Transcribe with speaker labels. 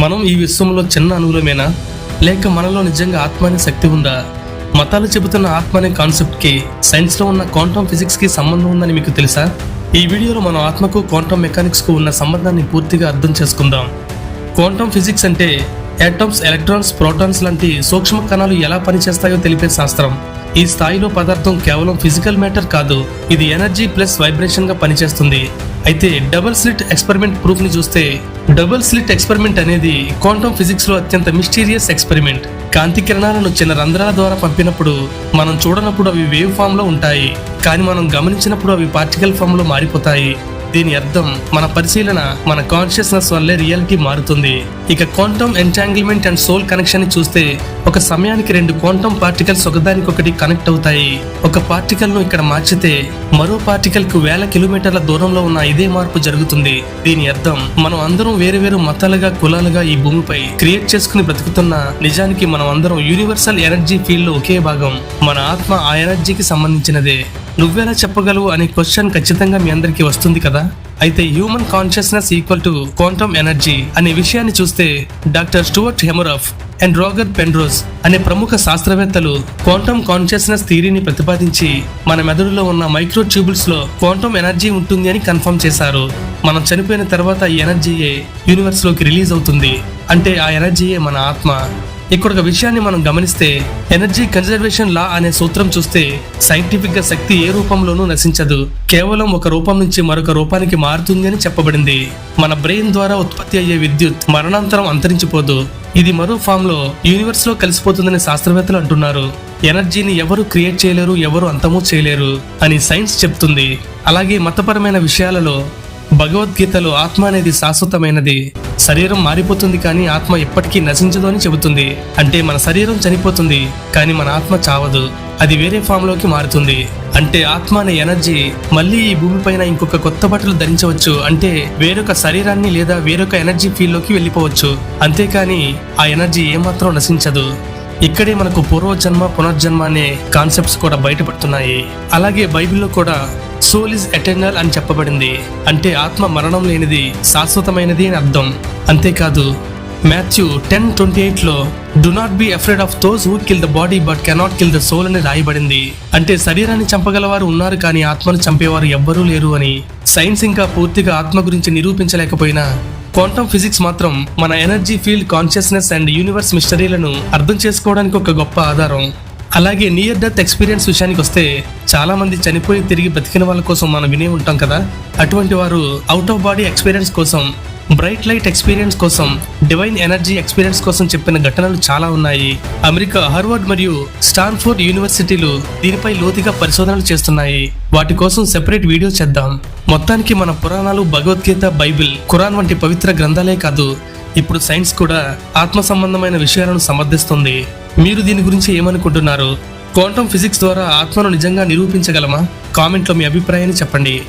Speaker 1: మనం ఈ విశ్వంలో చిన్న అనుగులమేనా లేక మనలో నిజంగా ఆత్మ అనే శక్తి ఉందా? మతాలు చెబుతున్న ఆత్మ అనే కాన్సెప్ట్కి సైన్స్లో ఉన్న క్వాంటమ్ ఫిజిక్స్కి సంబంధం ఉందని మీకు తెలుసా? ఈ వీడియోలో మనం ఆత్మకు క్వాంటమ్ మెకానిక్స్కు ఉన్న సంబంధాన్ని పూర్తిగా అర్థం చేసుకుందాం. క్వాంటమ్ ఫిజిక్స్ అంటే యాటమ్స్ ఎలక్ట్రాన్స్ ప్రోటాన్స్ లాంటి సూక్ష్మ కణాలు ఎలా పనిచేస్తాయో తెలిపే శాస్త్రం. ఈ స్థాయిలో పదార్థం కేవలం ఫిజికల్ మ్యాటర్ కాదు ఇది ఎనర్జీ ప్లస్ వైబ్రేషన్గా పనిచేస్తుంది. అయితే డబుల్ స్లిట్ ఎక్స్పెరిమెంట్ ప్రూఫ్ని చూస్తే డబుల్ స్లిట్ ఎక్స్పెరిమెంట్ అనేది క్వాంటమ్ ఫిజిక్స్లో అత్యంత మిస్టీరియస్ ఎక్స్పెరిమెంట్ కాంతి కిరణాలను చిన్న రంధ్రాల ద్వారా పంపినప్పుడు మనం చూడనప్పుడు అవి వేవ్ ఫామ్లో ఉంటాయి. కానీ మనం గమనించినప్పుడు అవి పార్టికల్ ఫామ్లో మారిపోతాయి. దీని అర్థం మన పరిశీలన మన కాన్షియస్నెస్ వల్లే రియాలిటీ మారుతుంది. ఇక క్వాంటమ్ ఎంటాంగిల్మెంట్ అండ్ సోల్ కనెక్షన్ని చూస్తే ఒక సమయానికి రెండు క్వాంటమ్ పార్టికల్స్ ఒకదానికొకటి కనెక్ట్ అవుతాయి. ఒక పార్టికల్ను ఇక్కడ మార్చితే మరో పార్టికల్కు వేల కిలోమీటర్ల దూరంలో ఉన్న ఇదే మార్పు జరుగుతుంది. దీని అర్థం మనం అందరం వేరు వేరు మతాలుగా కులాలుగా ఈ భూమిపై క్రియేట్ చేసుకుని బ్రతుకుతున్న నిజానికి మనం అందరం యూనివర్సల్ ఎనర్జీ ఫీల్డ్లో ఒకే భాగం. మన ఆత్మ ఆ ఎనర్జీకి సంబంధించినదే. నువ్వెలా చెప్పగలవు అనే క్వశ్చన్ ఖచ్చితంగా మీ అందరికీ వస్తుంది కదా? అయితే human consciousness equal to quantum energy అనే విషయాన్ని చూస్తే doctor Stuart Hameroff and Roger Penrose అనే ప్రముఖ శాస్త్రవేత్తలు క్వాంటమ్ కాన్షియస్నెస్ థియరీని ప్రతిపాదించి మన మెదడులో ఉన్న మైక్రో ట్యూబుల్స్లో క్వాంటమ్ ఎనర్జీ ఉంటుంది అని కన్ఫర్మ్ చేశారు. మనం చనిపోయిన తర్వాత ఈ ఎనర్జీయే యూనివర్స్లోకి రిలీజ్ అవుతుంది. అంటే ఆ ఎనర్జీయే మన ఆత్మ. ఇక్కడ ఒక విషయాన్ని మనం గమనిస్తే ఎనర్జీ కన్జర్వేషన్ లా అనే సూత్రం చూస్తే సైంటిఫిక్గా శక్తి ఏ రూపంలోనూ నశించదు. కేవలం ఒక రూపం నుంచి మరొక రూపానికి మారుతుంది అని చెప్పబడింది. మన బ్రెయిన్ ద్వారా ఉత్పత్తి అయ్యే విద్యుత్ మరణాంతరం అంతరించిపోదు. ఇది మరో ఫామ్లో యూనివర్స్లో కలిసిపోతుందని శాస్త్రవేత్తలు అంటున్నారు. ఎనర్జీని ఎవరు క్రియేట్ చేయలేరు ఎవరు అంతమూ చేయలేరు అని సైన్స్ చెప్తుంది. అలాగే మతపరమైన విషయాలలో భగవద్గీతలో ఆత్మ అనేది శాశ్వతమైనది. శరీరం మారిపోతుంది కానీ ఆత్మ ఎప్పటికీ నశించదు అని చెబుతుంది. అంటే మన శరీరం చనిపోతుంది కానీ మన ఆత్మ చావదు. అది వేరే ఫామ్లోకి మారుతుంది. అంటే ఆత్మ అనే ఎనర్జీ మళ్ళీ ఈ భూమిపైన ఇంకొక కొత్త బట్టలు ధరించవచ్చు. అంటే వేరొక శరీరాన్ని లేదా వేరొక ఎనర్జీ ఫీల్లోకి వెళ్ళిపోవచ్చు. అంతేకాని ఆ ఎనర్జీ ఏమాత్రం నశించదు. ఇక్కడే మనకు పూర్వజన్మ పునర్జన్మ అనే కాన్సెప్ట్స్ కూడా బయటపడుతున్నాయి. అలాగే బైబిల్లో కూడా సోల్ ఇస్ ఎటర్నల్ అని చెప్పబడింది. అంటే ఆత్మ మరణం లేనిది శాశ్వతమైనది అని అర్థం. అంతేకాదు మాథ్యూ టెన్ ట్వంటీ ఎయిట్లో do not be afraid of those who kill the body but cannot kill the soul అని రాయబడింది. అంటే శరీరాన్ని చంపగలవారు ఉన్నారు కానీ ఆత్మను చంపేవారు ఎవ్వరూ లేరు అని. సైన్స్ ఇంకా పూర్తిగా ఆత్మ గురించి నిరూపించలేకపోయినా క్వాంటమ్ ఫిజిక్స్ మాత్రం మన energy field consciousness and universe మిస్టరీలను అర్థం చేసుకోవడానికి ఒక గొప్ప ఆధారం. అలాగే నియర్ డెత్ ఎక్స్పీరియన్స్ విషయానికి వస్తే చాలా మంది చనిపోయి తిరిగి బతికిన వాళ్ళ కోసం మనం వినే ఉంటాం కదా. అటువంటి వారు అవుట్ ఆఫ్ బాడీ ఎక్స్పీరియన్స్ కోసం బ్రైట్ లైట్ ఎక్స్పీరియన్స్ కోసం డివైన్ ఎనర్జీ ఎక్స్పీరియన్స్ కోసం చెప్పిన ఘటనలు చాలా ఉన్నాయి. అమెరికా హార్వర్డ్ మరియు స్టాన్ఫోర్డ్ యూనివర్సిటీలు దీనిపై లోతుగా పరిశోధనలు చేస్తున్నాయి. వాటి కోసం సెపరేట్ వీడియో చేద్దాం. మొత్తానికి మన పురాణాలు భగవద్గీత బైబిల్ ఖురాన్ వంటి పవిత్ర గ్రంథాలే కాదు ఇప్పుడు సైన్స్ కూడా ఆత్మ సంబంధమైన విషయాలను సమర్థిస్తుంది. మీరు దీని గురించి ఏమనుకుంటున్నారు? క్వాంటమ్ ఫిజిక్స్ ద్వారా ఆత్మను నిజంగా నిరూపించగలమా? కామెంట్లో మీ అభిప్రాయాన్ని చెప్పండి.